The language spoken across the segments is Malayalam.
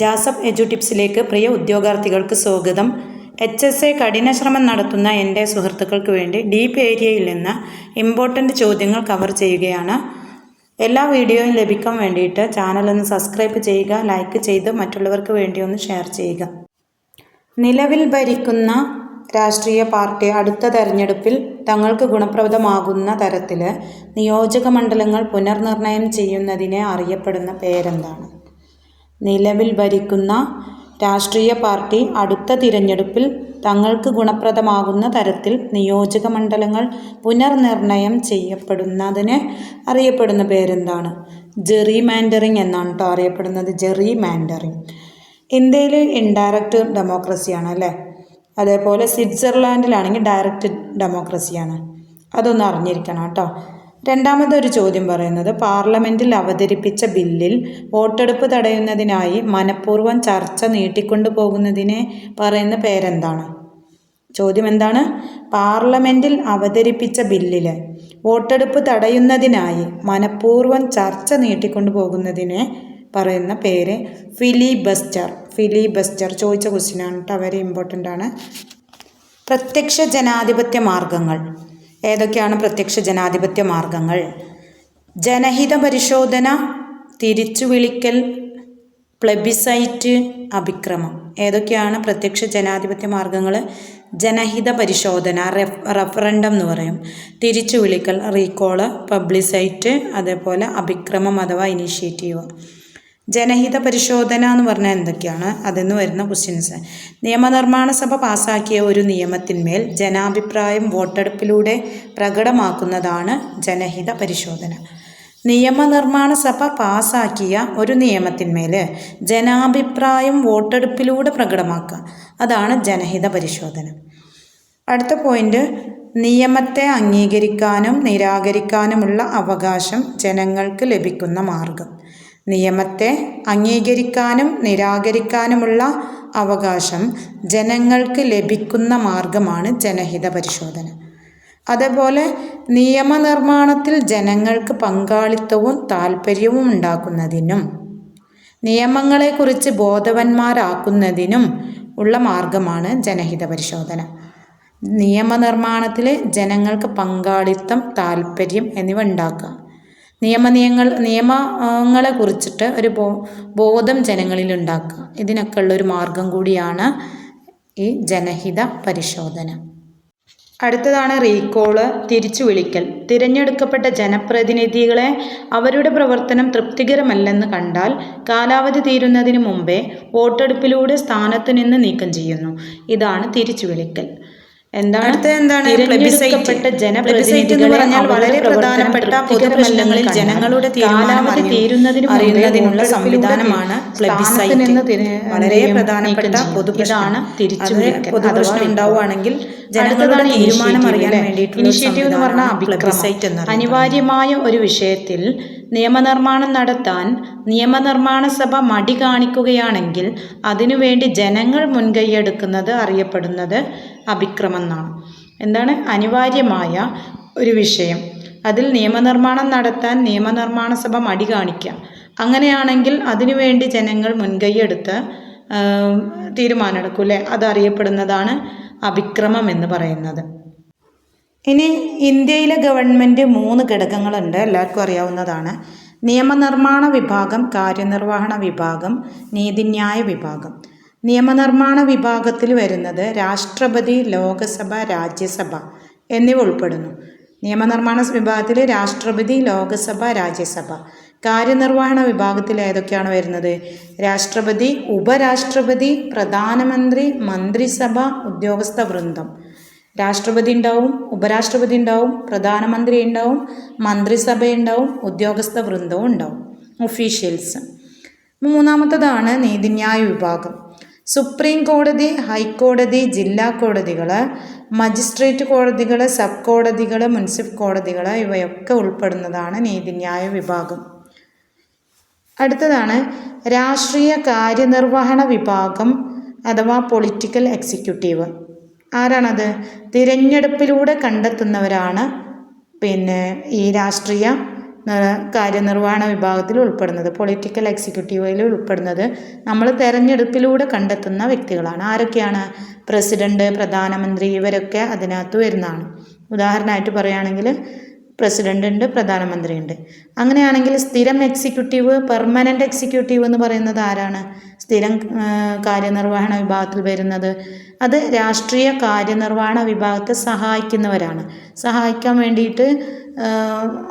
ജാസഫ് എജു ടിപ്സിലേക്ക് പ്രിയ ഉദ്യോഗാർത്ഥികൾക്ക് സ്വാഗതം. എച്ച് എസ് എ കഠിന ശ്രമം നടത്തുന്ന എന്റെ സുഹൃത്തുക്കൾക്ക് വേണ്ടി ഡീപ്പ് ഏരിയയിൽ നിന്ന് ഇമ്പോർട്ടന്റ് ചോദ്യങ്ങൾ കവർ ചെയ്യുകയാണ്. എല്ലാ വീഡിയോയും ലഭിക്കാൻ വേണ്ടിയിട്ട് ചാനൽ ഒന്ന് സബ്സ്ക്രൈബ് ചെയ്യുക ലൈക്ക് ചെയ്ത് മറ്റുള്ളവർക്ക് വേണ്ടി ഒന്ന് ഷെയർ ചെയ്യുക. നിലവിൽ ഭരിക്കുന്ന രാഷ്ട്രീയ പാർട്ടി അടുത്ത തെരഞ്ഞെടുപ്പിൽ തങ്ങൾക്ക് ഗുണപ്രദമാകുന്ന തരത്തിൽ നിയോജക മണ്ഡലങ്ങൾ പുനർനിർണയം ചെയ്യുന്നതിനെ അറിയപ്പെടുന്ന പേരെന്താണ്? നിലവിൽ ഭരിക്കുന്ന രാഷ്ട്രീയ പാർട്ടി അടുത്ത തിരഞ്ഞെടുപ്പിൽ തങ്ങൾക്ക് ഗുണപ്രദമാകുന്ന തരത്തിൽ നിയോജക മണ്ഡലങ്ങൾ പുനർനിർണയം ചെയ്യപ്പെടുന്നതിന് അറിയപ്പെടുന്ന പേരെന്താണ്? ജെറി മാൻഡറിങ് എന്നാണ് കേട്ടോ അറിയപ്പെടുന്നത്. ജെറി മാൻഡറിങ് ഇന്ത്യയിൽ ഇൻഡയറക്റ്റ് ഡെമോക്രസിയാണ് അല്ലേ? അതേപോലെ സ്വിറ്റ്സർലാൻഡിലാണെങ്കിൽ ഡയറക്റ്റ് ഡെമോക്രസിയാണ് അതൊന്ന് അറിഞ്ഞിരിക്കണം കേട്ടോ രണ്ടാമതൊരു ചോദ്യം പറയുന്നത് പാർലമെന്റിൽ അവതരിപ്പിച്ച ബില്ലിൽ വോട്ടെടുപ്പ് തടയുന്നതിനായി മനഃപൂർവം ചർച്ച നീട്ടിക്കൊണ്ടു പോകുന്നതിനെ പറയുന്ന പേരെന്താണ്? ചോദ്യം എന്താണ്? പാർലമെന്റിൽ അവതരിപ്പിച്ച ബില്ലിൽ വോട്ടെടുപ്പ് തടയുന്നതിനായി മനഃപൂർവം ചർച്ച നീട്ടിക്കൊണ്ടു പോകുന്നതിനെ പറയുന്ന പേര് ഫിലി ബസ്റ്റർ ഫിലി ബസ്റ്റർ ചോദിച്ച ക്വസ്റ്റ്യനാണ് കേട്ടോ വെരി ഇമ്പോർട്ടന്റ് ആണ്. പ്രത്യക്ഷ ജനാധിപത്യ മാർഗങ്ങൾ. ഏതൊക്കെയാണ് പ്രത്യക്ഷ ജനാധിപത്യ മാർഗങ്ങൾ? ജനഹിത പരിശോധന തിരിച്ചുവിളിക്കൽ പ്ലെബിസൈറ്റ് അഭിക്രമം. ഏതൊക്കെയാണ് പ്രത്യക്ഷ ജനാധിപത്യ മാർഗങ്ങൾ? ജനഹിത പരിശോധന റെഫ് റഫറൻഡം എന്ന് പറയും. തിരിച്ചുവിളിക്കൽ റീകോൾ പബ്ലിസൈറ്റ് അതേപോലെ അഭിക്രമം അഥവാ ഇനീഷ്യേറ്റീവ്. ജനഹിത പരിശോധന എന്ന് പറഞ്ഞാൽ എന്തൊക്കെയാണ്? അതെന്ന് വരുന്ന ക്വസ്റ്റ്യൻസ് നിയമനിർമ്മാണ സഭ പാസാക്കിയ ഒരു നിയമത്തിന്മേൽ ജനാഭിപ്രായം വോട്ടെടുപ്പിലൂടെ പ്രകടമാക്കുന്നതാണ് ജനഹിത പരിശോധന. നിയമനിർമ്മാണ സഭ പാസാക്കിയ ഒരു നിയമത്തിന്മേൽ ജനാഭിപ്രായം വോട്ടെടുപ്പിലൂടെ പ്രകടമാക്കുക. അതാണ് ജനഹിത പരിശോധന. അടുത്ത പോയിന്റ് നിയമത്തെ അംഗീകരിക്കാനും നിരാകരിക്കാനുമുള്ള അവകാശം ജനങ്ങൾക്ക് ലഭിക്കുന്ന മാർഗം. നിയമത്തെ അംഗീകരിക്കാനും നിരാകരിക്കാനുമുള്ള അവകാശം ജനങ്ങൾക്ക് ലഭിക്കുന്ന മാർഗമാണ് ജനഹിത പരിശോധന. അതേപോലെ നിയമനിർമ്മാണത്തിൽ ജനങ്ങൾക്ക് പങ്കാളിത്തവും താല്പര്യവും ഉണ്ടാക്കുന്നതിനും നിയമങ്ങളെക്കുറിച്ച് ബോധവന്മാരാക്കുന്നതിനും ഉള്ള മാർഗമാണ് ജനഹിത പരിശോധന. നിയമനിർമ്മാണത്തിൽ ജനങ്ങൾക്ക് പങ്കാളിത്തം താല്പര്യം എന്നിവ ഉണ്ടാക്കുക. നിയമനിയങ്ങൾ നിയമങ്ങളെ കുറിച്ചിട്ട് ഒരു ബോ ബോധം ജനങ്ങളിൽ ഉണ്ടാക്കുക. ഇതിനൊക്കെ ഉള്ളൊരു മാർഗം കൂടിയാണ് ഈ ജനഹിത പരിശോധന. അടുത്തതാണ് റീകോൾ തിരിച്ചു വിളിക്കൽ. തിരഞ്ഞെടുക്കപ്പെട്ട ജനപ്രതിനിധികളെ അവരുടെ പ്രവർത്തനം തൃപ്തികരമല്ലെന്ന് കണ്ടാൽ കാലാവധി തീരുന്നതിന് മുമ്പേ വോട്ടെടുപ്പിലൂടെ സ്ഥാനത്തു നിന്ന് നീക്കം ചെയ്യുന്നു. ഇതാണ് തിരിച്ചു വിളിക്കൽ. എന്താണ് എന്താണ്? Plebiscite പറഞ്ഞാൽ വളരെ പ്രധാനപ്പെട്ട പൊതുപ്രശ്നങ്ങളിൽ ജനങ്ങളുടെ തീരുമാനമായി കാലാവധി തീരുന്നതിന് അറിയുന്നതിനുള്ള സംവിധാനമാണ് വളരെ പ്രധാനപ്പെട്ട പൊതുപ്രശ്നമാണ് തിരിച്ചു പൊതുപ്രശ്നം ഉണ്ടാവുകയാണെങ്കിൽ ജനങ്ങളുടെ തീരുമാനം അറിയാൻ? വേണ്ടിയിട്ടുള്ള Initiative എന്ന് പറഞ്ഞാൽ അഭിക്രമം. അനിവാര്യമായ ഒരു വിഷയത്തിൽ നിയമനിർമ്മാണം നടത്താൻ നിയമനിർമ്മാണ സഭ മടി കാണിക്കുകയാണെങ്കിൽ അതിനുവേണ്ടി ജനങ്ങൾ മുൻകൈയെടുക്കുന്നത് അറിയപ്പെടുന്നത് അഭിക്രമെന്നാണ്. എന്താണ്? അനിവാര്യമായ ഒരു വിഷയം. അതിൽ നിയമനിർമ്മാണം നടത്താൻ നിയമനിർമ്മാണ സഭ മടി കാണിക്കാം. അങ്ങനെയാണെങ്കിൽ അതിനുവേണ്ടി ജനങ്ങൾ മുൻകൈയെടുത്ത് തീരുമാനമെടുക്കും അല്ലേ? അതറിയപ്പെടുന്നതാണ് അഭിക്രമം എന്ന് പറയുന്നത്. ഇനി ഇന്ത്യയിലെ ഗവൺമെന്റ് മൂന്ന് ഘടകങ്ങളുണ്ട് എല്ലാവർക്കും അറിയാവുന്നതാണ്. നിയമനിർമ്മാണ വിഭാഗം കാര്യനിർവഹണ വിഭാഗം നീതിന്യായ വിഭാഗം. നിയമനിർമ്മാണ വിഭാഗത്തിൽ വരുന്നത് രാഷ്ട്രപതി ലോകസഭ രാജ്യസഭ എന്നിവ ഉൾപ്പെടുന്നു. നിയമനിർമ്മാണ വിഭാഗത്തിൽ രാഷ്ട്രപതി ലോകസഭ രാജ്യസഭ. കാര്യനിർവഹണ വിഭാഗത്തിൽ ഏതൊക്കെയാണ് വരുന്നത്? രാഷ്ട്രപതി ഉപരാഷ്ട്രപതി പ്രധാനമന്ത്രി മന്ത്രിസഭ ഉദ്യോഗസ്ഥ വൃന്ദം. രാഷ്ട്രപതി ഉണ്ടാവും ഉപരാഷ്ട്രപതി ഉണ്ടാവും പ്രധാനമന്ത്രി ഉണ്ടാവും മന്ത്രിസഭ ഉണ്ടാവും ഉദ്യോഗസ്ഥ വൃന്ദവും ഉണ്ടാവും. ഒഫീഷ്യൽസ് മൂന്നാമത്തതാണ് നീതിന്യായ വിഭാഗം. സുപ്രീം കോടതി ഹൈക്കോടതി ജില്ലാ കോടതികൾ മജിസ്ട്രേറ്റ് കോടതികൾ സബ് കോടതികൾ മുനിസിപ്പൽ കോടതികൾ ഇവയൊക്കെ ഉൾപ്പെടുന്നതാണ് നീതിന്യായ വിഭാഗം. അടുത്തതാണ് രാഷ്ട്രീയ കാര്യനിർവഹണ വിഭാഗം അഥവാ പൊളിറ്റിക്കൽ എക്സിക്യൂട്ടീവ് ആരാണത്? തിരഞ്ഞെടുപ്പിലൂടെ കണ്ടെത്തുന്നവരാണ്. പിന്നെ ഈ രാഷ്ട്രീയ കാര്യനിർവഹണ വിഭാഗത്തിൽ ഉൾപ്പെടുന്നത് പൊളിറ്റിക്കൽ എക്സിക്യൂട്ടീവിൽ ഉൾപ്പെടുന്നത് നമ്മൾ തെരഞ്ഞെടുപ്പിലൂടെ കണ്ടെത്തുന്ന വ്യക്തികളാണ്. ആരൊക്കെയാണ്? പ്രസിഡന്റ് പ്രധാനമന്ത്രി ഇവരൊക്കെ അതിനകത്ത് വരുന്നതാണ്. ഉദാഹരണമായിട്ട് പറയുകയാണെങ്കിൽ പ്രസിഡന്റ് ഉണ്ട് പ്രധാനമന്ത്രി ഉണ്ട് അങ്ങനെയാണെങ്കിൽ സ്ഥിരം എക്സിക്യൂട്ടീവ് പെർമനന്റ് എക്സിക്യൂട്ടീവ് എന്ന് പറയുന്നത് ആരാണ്? സ്ഥിരം കാര്യനിർവഹണ വിഭാഗത്തിൽ വരുന്നത്. അത് രാഷ്ട്രീയ കാര്യനിർവഹണ വിഭാഗത്തെ സഹായിക്കുന്നവരാണ്. സഹായിക്കാൻ വേണ്ടിയിട്ട്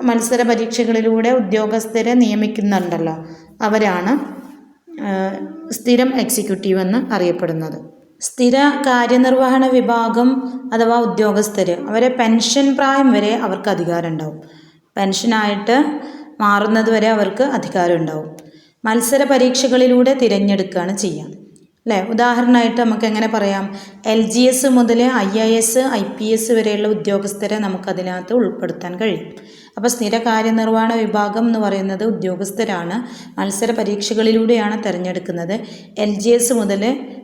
മത്സര പരീക്ഷകളിലൂടെ ഉദ്യോഗസ്ഥരെ നിയമിക്കുന്നുണ്ടല്ലോ. അവരാണ് സ്ഥിരം എക്സിക്യൂട്ടീവ് എന്ന് അറിയപ്പെടുന്നത്. സ്ഥിര കാര്യനിർവഹണ വിഭാഗം അഥവാ ഉദ്യോഗസ്ഥർ അവരെ പെൻഷൻ പ്രായം വരെ അവർക്ക് അധികാരം ഉണ്ടാവും പെൻഷനായിട്ട് മാറുന്നത് വരെ അവർക്ക് അധികാരം ഉണ്ടാവും മത്സര പരീക്ഷകളിലൂടെ തിരഞ്ഞെടുക്കുകയാണ് ചെയ്യുക അല്ലേ ഉദാഹരണമായിട്ട് നമുക്ക് എങ്ങനെ പറയാം? എൽ ജി എസ് മുതൽ I I S I P S വരെയുള്ള ഉദ്യോഗസ്ഥരെ നമുക്കതിനകത്ത് ഉൾപ്പെടുത്താൻ കഴിയും. അപ്പോൾ സ്ഥിര കാര്യനിർവഹണ വിഭാഗം എന്ന് പറയുന്നത് ഉദ്യോഗസ്ഥരാണ്. മത്സര പരീക്ഷകളിലൂടെയാണ് തിരഞ്ഞെടുക്കുന്നത്. എൽ ജി എസ് മുതൽ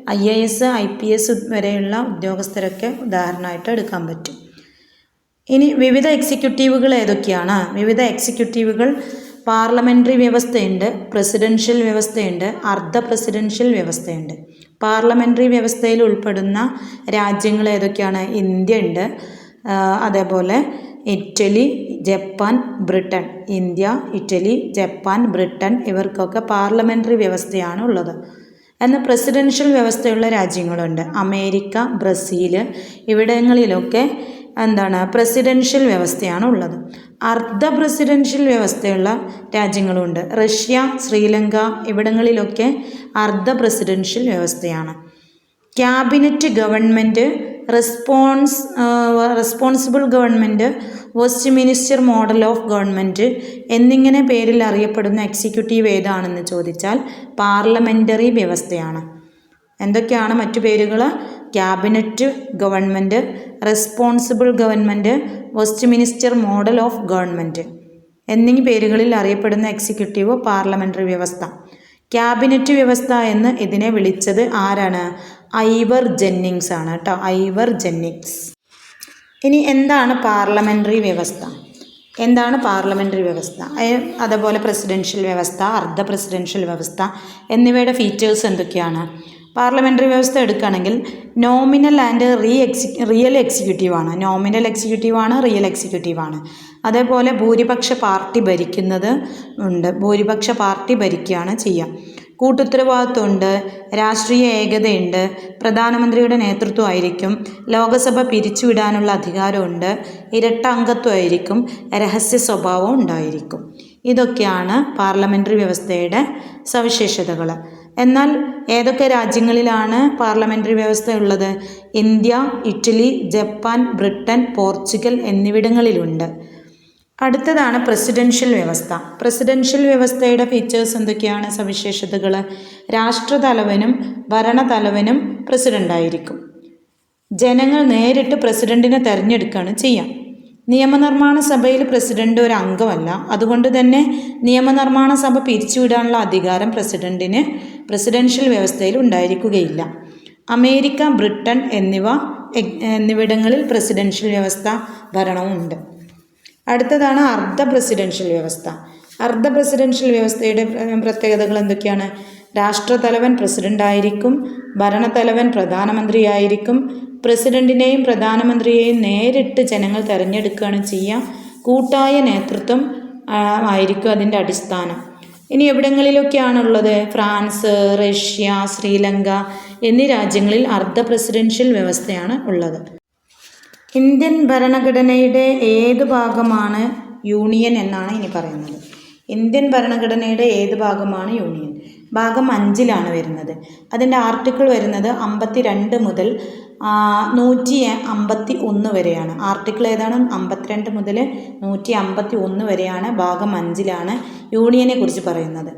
I A S I P S വരെയുള്ള ഉദ്യോഗസ്ഥരൊക്കെ ഉദാഹരണമായിട്ട് എടുക്കാൻ പറ്റും. ഇനി വിവിധ എക്സിക്യൂട്ടീവുകൾ ഏതൊക്കെയാണ്? വിവിധ എക്സിക്യൂട്ടീവുകൾ പാർലമെന്ററി വ്യവസ്ഥയുണ്ട് പ്രസിഡൻഷ്യൽ വ്യവസ്ഥയുണ്ട് അർദ്ധ പ്രസിഡൻഷ്യൽ വ്യവസ്ഥയുണ്ട്. പാർലമെന്ററി വ്യവസ്ഥയിൽ ഉൾപ്പെടുന്ന രാജ്യങ്ങൾ ഏതൊക്കെയാണ്? ഇന്ത്യ ഉണ്ട്. അതേപോലെ Italy Japan Britain India Italy Japan Britain ഇവർക്കൊക്കെ പാർലമെന്ററി വ്യവസ്ഥയാണ് ഉള്ളത്. എന്നാൽ പ്രസിഡൻഷ്യൽ വ്യവസ്ഥയുള്ള രാജ്യങ്ങളുണ്ട്. അമേരിക്ക ബ്രസീൽ ഇവിടങ്ങളിലൊക്കെ എന്താണ്? പ്രസിഡൻഷ്യൽ വ്യവസ്ഥയാണ് ഉള്ളത്. അർദ്ധ പ്രസിഡൻഷ്യൽ വ്യവസ്ഥയുള്ള രാജ്യങ്ങളുണ്ട്. റഷ്യ ശ്രീലങ്ക ഇവിടങ്ങളിലൊക്കെ അർദ്ധ പ്രസിഡൻഷ്യൽ വ്യവസ്ഥയാണ്. Cabinet government response responsible government Westminster model of government എന്നിങ്ങനെ പേരിൽ അറിയപ്പെടുന്ന എക്സിക്യൂട്ടീവ് ഏതാണെന്ന് ചോദിച്ചാൽ പാർലമെന്ററി വ്യവസ്ഥയാണ്. എന്തൊക്കെയാണ് മറ്റു പേരുകൾ cabinet government responsible government Westminster model of government എന്നീ പേരുകളിൽ അറിയപ്പെടുന്ന എക്സിക്യൂട്ടീവ് പാർലമെന്ററി വ്യവസ്ഥ. ക്യാബിനറ്റ് വ്യവസ്ഥ എന്ന് ഇതിനെ വിളിച്ചത് ആരാണ്? ഐവർ ജെന്നിങ്സ് ആണ് കേട്ടോ. Ivor Jennings. ഇനി എന്താണ് പാർലമെന്ററി വ്യവസ്ഥ? എന്താണ് പാർലമെന്ററി വ്യവസ്ഥ? അതേപോലെ പ്രസിഡൻഷ്യൽ വ്യവസ്ഥ അർദ്ധ പ്രസിഡൻഷ്യൽ വ്യവസ്ഥ എന്നിവയുടെ ഫീച്ചേഴ്സ് എന്തൊക്കെയാണ്? പാർലമെന്ററി വ്യവസ്ഥ എടുക്കുകയാണെങ്കിൽ nominal and re exec real എക്സിക്യൂട്ടീവാണ് nominal എക്സിക്യൂട്ടീവാണ് റിയൽ എക്സിക്യൂട്ടീവാണ് അതേപോലെ ഭൂരിപക്ഷ പാർട്ടി ഭരിക്കുന്നത് ഉണ്ട്. ഭൂരിപക്ഷ പാർട്ടി ഭരിക്കുകയാണ് ചെയ്യുക. കൂട്ടുത്തരവാദിത്വമുണ്ട് രാഷ്ട്രീയ ഏകതയുണ്ട് പ്രധാനമന്ത്രിയുടെ നേതൃത്വമായിരിക്കും ലോകസഭ പിരിച്ചുവിടാനുള്ള അധികാരമുണ്ട് ഇരട്ട അംഗത്വമായിരിക്കും രഹസ്യ സ്വഭാവം ഉണ്ടായിരിക്കും. ഇതൊക്കെയാണ് പാർലമെന്ററി വ്യവസ്ഥയുടെ സവിശേഷതകൾ എന്നാൽ ഏതൊക്കെ രാജ്യങ്ങളിലാണ് പാർലമെന്ററി വ്യവസ്ഥ ഉള്ളത് India Italy Japan Britain Portugal എന്നിവിടങ്ങളിലുണ്ട്. അടുത്തതാണ് പ്രസിഡൻഷ്യൽ വ്യവസ്ഥ. പ്രസിഡൻഷ്യൽ വ്യവസ്ഥയുടെ ഫീച്ചേഴ്സ് എന്തൊക്കെയാണ്? സവിശേഷതകൾ രാഷ്ട്രതലവനും ഭരണതലവനും പ്രസിഡന്റായിരിക്കും ജനങ്ങൾ നേരിട്ട് പ്രസിഡന്റിനെ തിരഞ്ഞെടുക്കുകയാണ് ചെയ്യാം. നിയമനിർമ്മാണ സഭയിൽ പ്രസിഡന്റ് ഒരു അംഗമല്ല. അതുകൊണ്ട് തന്നെ നിയമനിർമ്മാണ സഭ പിരിച്ചുവിടാനുള്ള അധികാരം പ്രസിഡന്റിന് പ്രസിഡൻഷ്യൽ വ്യവസ്ഥയിൽ ഉണ്ടായിരിക്കുകയില്ല. അമേരിക്ക ബ്രിട്ടൻ എന്നിവ എന്നിവിടങ്ങളിൽ പ്രസിഡൻഷ്യൽ വ്യവസ്ഥ ഭരണവുമുണ്ട്. അടുത്തതാണ് അർദ്ധ പ്രസിഡൻഷ്യൽ വ്യവസ്ഥ. അർദ്ധ പ്രസിഡൻഷ്യൽ വ്യവസ്ഥയുടെ പ്ര- പ്രത്യേകതകൾ എന്തൊക്കെയാണ്? രാഷ്ട്രതലവൻ പ്രസിഡന്റ് ആയിരിക്കും ഭരണതലവൻ പ്രധാനമന്ത്രിയായിരിക്കും പ്രസിഡന്റിനെയും പ്രധാനമന്ത്രിയെയും നേരിട്ട് ജനങ്ങൾ തിരഞ്ഞെടുക്കുകയാണ് ചെയ്യുക കൂട്ടായ നേതൃത്വം ആയിരിക്കും അതിന്റെ അടിസ്ഥാനം. ഇനി എവിടങ്ങളിലൊക്കെയാണുള്ളത്? ഫ്രാൻസ് റഷ്യ ശ്രീലങ്ക എന്നീ രാജ്യങ്ങളിൽ അർദ്ധ പ്രസിഡൻഷ്യൽ വ്യവസ്ഥയാണ് ഉള്ളത്. ഇന്ത്യൻ ഭരണഘടനയുടെ ഏത് ഭാഗമാണ് യൂണിയൻ എന്നാണ് ഇനി പറയുന്നത്. ഇന്ത്യൻ ഭരണഘടനയുടെ ഏത് ഭാഗമാണ് യൂണിയൻ? ഭാഗം അഞ്ചിലാണ് വരുന്നത്. അതിന്റെ ആർട്ടിക്കിൾ വരുന്നത് അമ്പത്തി രണ്ട് മുതൽ നൂറ്റി അമ്പത്തി ഒന്ന് വരെയാണ്. ആർട്ടിക്കിൾ ഏതാണ്? അമ്പത്തിരണ്ട് മുതൽ നൂറ്റി അമ്പത്തി ഒന്ന് വരെയാണ്. ഭാഗം അഞ്ചിലാണ് യൂണിയനെ കുറിച്ച് പറയുന്നത്.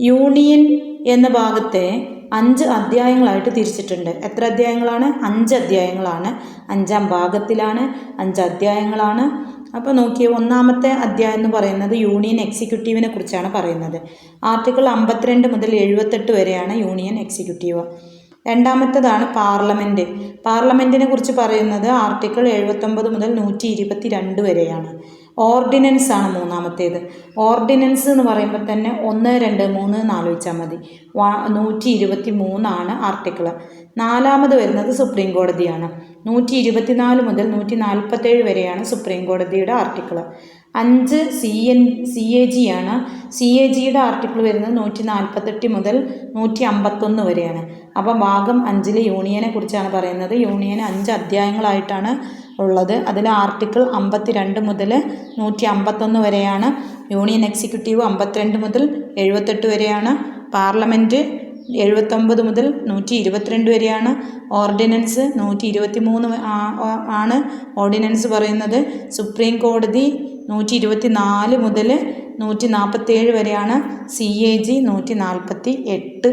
യൂണിയൻ എന്ന ഭാഗത്തെ അഞ്ച് അധ്യായങ്ങളായിട്ട് തിരിച്ചിട്ടുണ്ട്. എത്ര അധ്യായങ്ങളാണ്? അഞ്ച് അധ്യായങ്ങളാണ്. അഞ്ചാം ഭാഗത്തിലാണ്. അഞ്ച് അധ്യായങ്ങളാണ്. അപ്പോൾ നോക്കിയ ഒന്നാമത്തെ അധ്യായം എന്ന് പറയുന്നത് യൂണിയൻ എക്സിക്യൂട്ടീവിനെ കുറിച്ചാണ് പറയുന്നത്. ആർട്ടിക്കിൾ അമ്പത്തിരണ്ട് മുതൽ എഴുപത്തെട്ട് വരെയാണ് യൂണിയൻ എക്സിക്യൂട്ടീവ്. രണ്ടാമത്തേതാണ് പാർലമെന്റ് പാർലമെന്റിനെ കുറിച്ച് പറയുന്നത് ആർട്ടിക്കിൾ എഴുപത്തൊമ്പത് മുതൽ നൂറ്റി ഇരുപത്തി രണ്ട് വരെയാണ്. ഓർഡിനൻസ് ആണ് മൂന്നാമത്തേത്. ഓർഡിനൻസ് എന്ന് പറയുമ്പോൾ തന്നെ ഒന്ന് രണ്ട് മൂന്ന് നാല് വെച്ചാൽ മതി. നൂറ്റി ഇരുപത്തി മൂന്നാണ് ആർട്ടിക്കിൾ നാലാമത് വരുന്നത് സുപ്രീം കോടതിയാണ്. നൂറ്റി ഇരുപത്തിനാല് മുതൽ നൂറ്റി നാൽപ്പത്തേഴ് വരെയാണ് സുപ്രീം കോടതിയുടെ ആർട്ടിക്കിൾ അഞ്ച് C N C A G ആണ്. സി എ ജിയുടെ ആർട്ടിക്കിൾ വരുന്നത് നൂറ്റി നാൽപ്പത്തെട്ട് മുതൽ നൂറ്റി അമ്പത്തൊന്ന് വരെയാണ്. അപ്പം ഭാഗം അഞ്ചിലെ യൂണിയനെ കുറിച്ചാണ് പറയുന്നത്. യൂണിയൻ അഞ്ച് അധ്യായങ്ങളായിട്ടാണ് ഉള്ളത്. അതിൽ ആർട്ടിക്കിൾ അമ്പത്തി രണ്ട് മുതൽ നൂറ്റി അമ്പത്തൊന്ന് വരെയാണ്. യൂണിയൻ എക്സിക്യൂട്ടീവ് അമ്പത്തിരണ്ട് മുതൽ എഴുപത്തെട്ട് വരെയാണ്. പാർലമെന്റ് എഴുപത്തൊമ്പത് മുതൽ നൂറ്റി ഇരുപത്തിരണ്ട് വരെയാണ്. ഓർഡിനൻസ് നൂറ്റി ഇരുപത്തി മൂന്ന് ആണ് ഓർഡിനൻസ് പറയുന്നത്. സുപ്രീം കോടതി നൂറ്റി ഇരുപത്തി നാല് മുതൽ നൂറ്റി നാൽപ്പത്തേഴ് വരെയാണ് സി എ ജി നൂറ്റി നാൽപ്പത്തി എട്ട്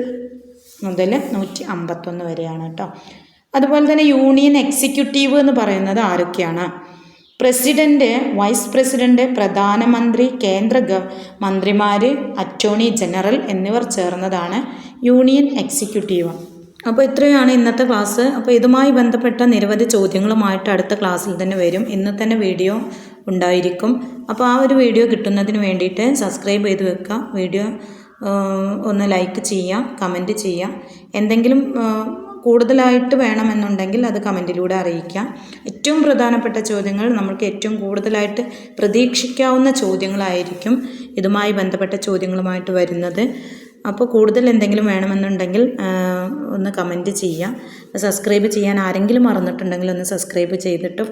മുതൽ നൂറ്റി അമ്പത്തൊന്ന് വരെയാണ് കേട്ടോ. അതുപോലെ തന്നെ യൂണിയൻ എക്സിക്യൂട്ടീവ് എന്ന് പറയുന്നത് ആരൊക്കെയാണ്? പ്രസിഡന്റ് വൈസ് പ്രസിഡന്റ് പ്രധാനമന്ത്രി കേന്ദ്ര ഗ മന്ത്രിമാർ അറ്റോർണി ജനറൽ എന്നിവർ ചേർന്നതാണ് യൂണിയൻ എക്സിക്യൂട്ടീവ്. അപ്പോൾ ഇത്രയാണ് ഇന്നത്തെ ക്ലാസ്. അപ്പോൾ ഇതുമായി ബന്ധപ്പെട്ട നിരവധി ചോദ്യങ്ങളുമായിട്ട് അടുത്ത ക്ലാസ്സിൽ തന്നെ വരും. ഇന്ന് തന്നെ വീഡിയോ ഉണ്ടായിരിക്കും. അപ്പോൾ ആ ഒരു വീഡിയോ കിട്ടുന്നതിന് വേണ്ടിയിട്ട് സബ്സ്ക്രൈബ് ചെയ്ത് വെക്കുക വീഡിയോ ഒന്ന് ലൈക്ക് ചെയ്യാം കമന്റ് ചെയ്യാം. എന്തെങ്കിലും കൂടുതലായിട്ട് വേണമെന്നുണ്ടെങ്കിൽ അത് കമന്റിലൂടെ അറിയിക്കാം. ഏറ്റവും പ്രധാനപ്പെട്ട ചോദ്യങ്ങൾ നമ്മൾക്ക് ഏറ്റവും കൂടുതലായിട്ട് പ്രതീക്ഷിക്കാവുന്ന ചോദ്യങ്ങളായിരിക്കും ഇതുമായി ബന്ധപ്പെട്ട ചോദ്യങ്ങളുമായിട്ട് വരുന്നത്. അപ്പോൾ കൂടുതൽ എന്തെങ്കിലും വേണമെന്നുണ്ടെങ്കിൽ ഒന്ന് കമന്റ് ചെയ്യാം. സബ്സ്ക്രൈബ് ചെയ്യാൻ ആരെങ്കിലും മറന്നിട്ടുണ്ടെങ്കിൽ ഒന്ന് സബ്സ്ക്രൈബ് ചെയ്തിട്ട്